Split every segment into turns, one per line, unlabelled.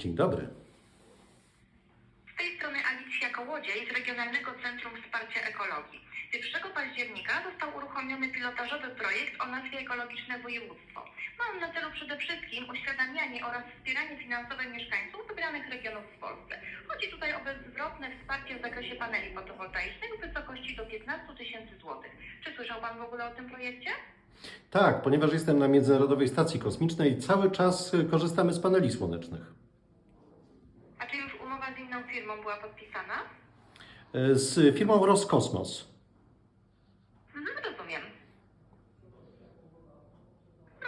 Dzień dobry.
Z tej strony Alicja Kołodziej z Regionalnego Centrum Wsparcia Ekologii. 1 października został uruchomiony pilotażowy projekt o nazwie Ekologiczne Województwo. Ma on na celu przede wszystkim uświadamianie oraz wspieranie finansowe mieszkańców wybranych regionów w Polsce. Chodzi tutaj o bezzwrotne wsparcie w zakresie paneli fotowoltaicznych w wysokości do 15 tysięcy złotych. Czy słyszał Pan w ogóle o tym projekcie?
Tak, ponieważ jestem na Międzynarodowej Stacji Kosmicznej, cały czas korzystamy z paneli słonecznych.
Inną firmą była podpisana?
Y, Z firmą Roskosmos.
Mhm, rozumiem.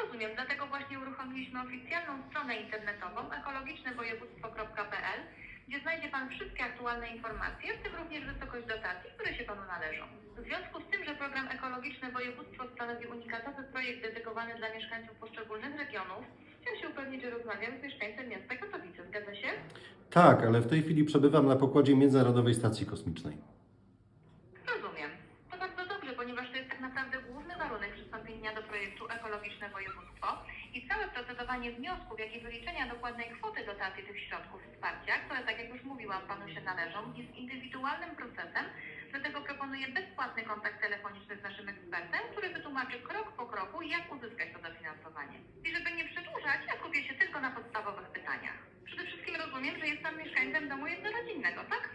Rozumiem, dlatego właśnie uruchomiliśmy oficjalną stronę internetową ekologicznewojewództwo.pl, gdzie znajdzie Pan wszystkie aktualne informacje, w tym również wysokość dotacji, które się Panu należą. W związku z tym, że program Ekologiczne Województwo stanowi unikatowy projekt dedykowany dla mieszkańców poszczególnych regionów, chciałam się upewnić, że rozmawiam z mieszkańcem miasta Katowice. Zgadza się?
Tak, ale w tej chwili przebywam na pokładzie Międzynarodowej Stacji Kosmicznej.
Rozumiem. To bardzo dobrze, ponieważ to jest tak naprawdę główny warunek przystąpienia do projektu Ekologiczne Województwo i całe procedowanie wniosków, jak i wyliczenia dokładnej kwoty dotacji tych środków wsparcia, które, tak jak już mówiłam, Panu się należą, jest indywidualnym procesem, dlatego proponuję bezpłatny kontakt telefoniczny z naszym ekspertem, który wytłumaczy krok po kroku, jak uzyskać to dofinansowanie. I żeby nie przedłużać, ja skupię się tylko na podstawowych pytaniach. Przede wszystkim rozumiem, że jest Pan mieszkańcem domu jednorodzinnego, tak?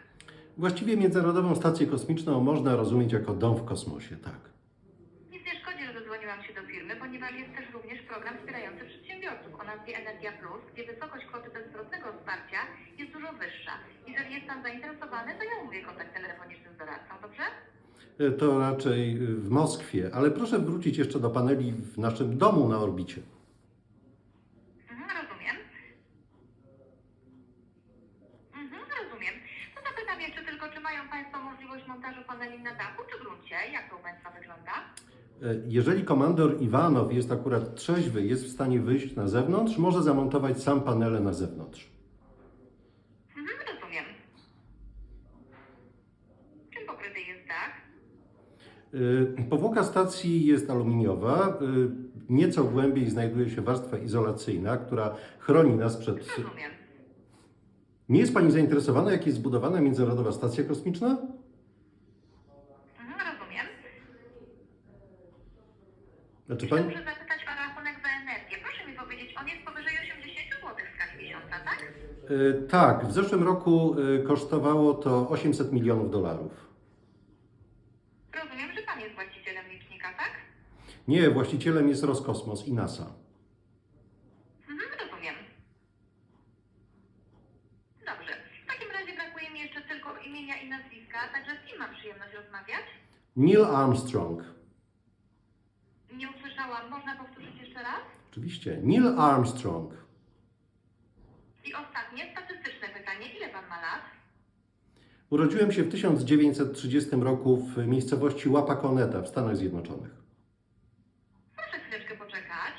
Właściwie Międzynarodową Stację Kosmiczną można rozumieć jako dom w kosmosie, tak.
Nic nie szkodzi, że zadzwoniłam się do firmy, ponieważ jest też również program wspierający przedsiębiorców o nazwie Energia Plus, gdzie wysokość kwoty bezwzględnego wsparcia jest dużo wyższa. Jeżeli jest Pan zainteresowany, to ja umówię kontakt telefoniczny z doradcą, dobrze?
Y, To raczej w Moskwie, ale proszę wrócić jeszcze do paneli w naszym domu na orbicie.
Mhm, rozumiem. Mhm, rozumiem. To zapytam jeszcze tylko, czy mają Państwo możliwość montażu paneli na dachu czy gruncie? Jak to u Państwa wygląda?
Y, Jeżeli komandor Iwanow jest akurat trzeźwy, jest w stanie wyjść na zewnątrz, może zamontować sam panele na zewnątrz.
Mhm, rozumiem. Czym pokryty jest dach?
Y, Powłoka stacji jest aluminiowa. y, Nieco głębiej znajduje się warstwa izolacyjna, która chroni nas przed.
Rozumiem.
Nie jest Pani zainteresowana, jak jest zbudowana Międzynarodowa Stacja Kosmiczna?
Mhm, rozumiem.
Znaczy
Czy
Pani.
muszę zapytać o rachunek za energię? Proszę mi powiedzieć, on jest powyżej 80 zł w skali miesiąca, tak?
Y, Tak, w zeszłym roku y, kosztowało to 800 milionów dolarów.
Rozumiem, że pan jest właścicielem licznika, tak?
Nie, właścicielem jest Roskosmos i NASA.
Mhm, rozumiem. Dobrze. W takim razie brakuje mi jeszcze tylko imienia i nazwiska, także z kim mam przyjemność rozmawiać?
Neil Armstrong.
Nie usłyszałam. Można powtórzyć jeszcze raz?
Oczywiście. Neil Armstrong.
I ostatnie, statystyczne pytanie. Ile pan ma lat?
Urodziłem się w 1930 roku w miejscowości Wapakoneta w Stanach Zjednoczonych.
Proszę chwileczkę poczekać.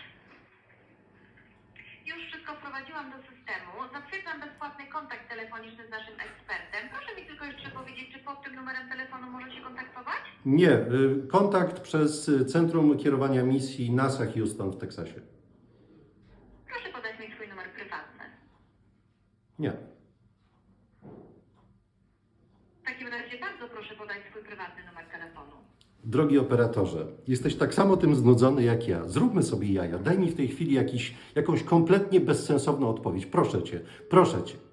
Już wszystko wprowadziłam do systemu. Zatwierdzam bezpłatny kontakt telefoniczny z naszym ekspertem. Proszę mi tylko jeszcze powiedzieć, czy pod tym numerem telefonu może się kontaktować?
Nie, y, kontakt przez y, Centrum Kierowania Misji NASA Houston w Teksasie.
Proszę podać mi swój numer prywatny.
Nie.
W takim razie bardzo proszę podać swój prywatny numer telefonu.
Drogi operatorze, jesteś tak samo tym znudzony jak ja. Zróbmy sobie jaja. Daj mi w tej chwili jakiś, jakąś kompletnie bezsensowną odpowiedź. Proszę cię, proszę cię.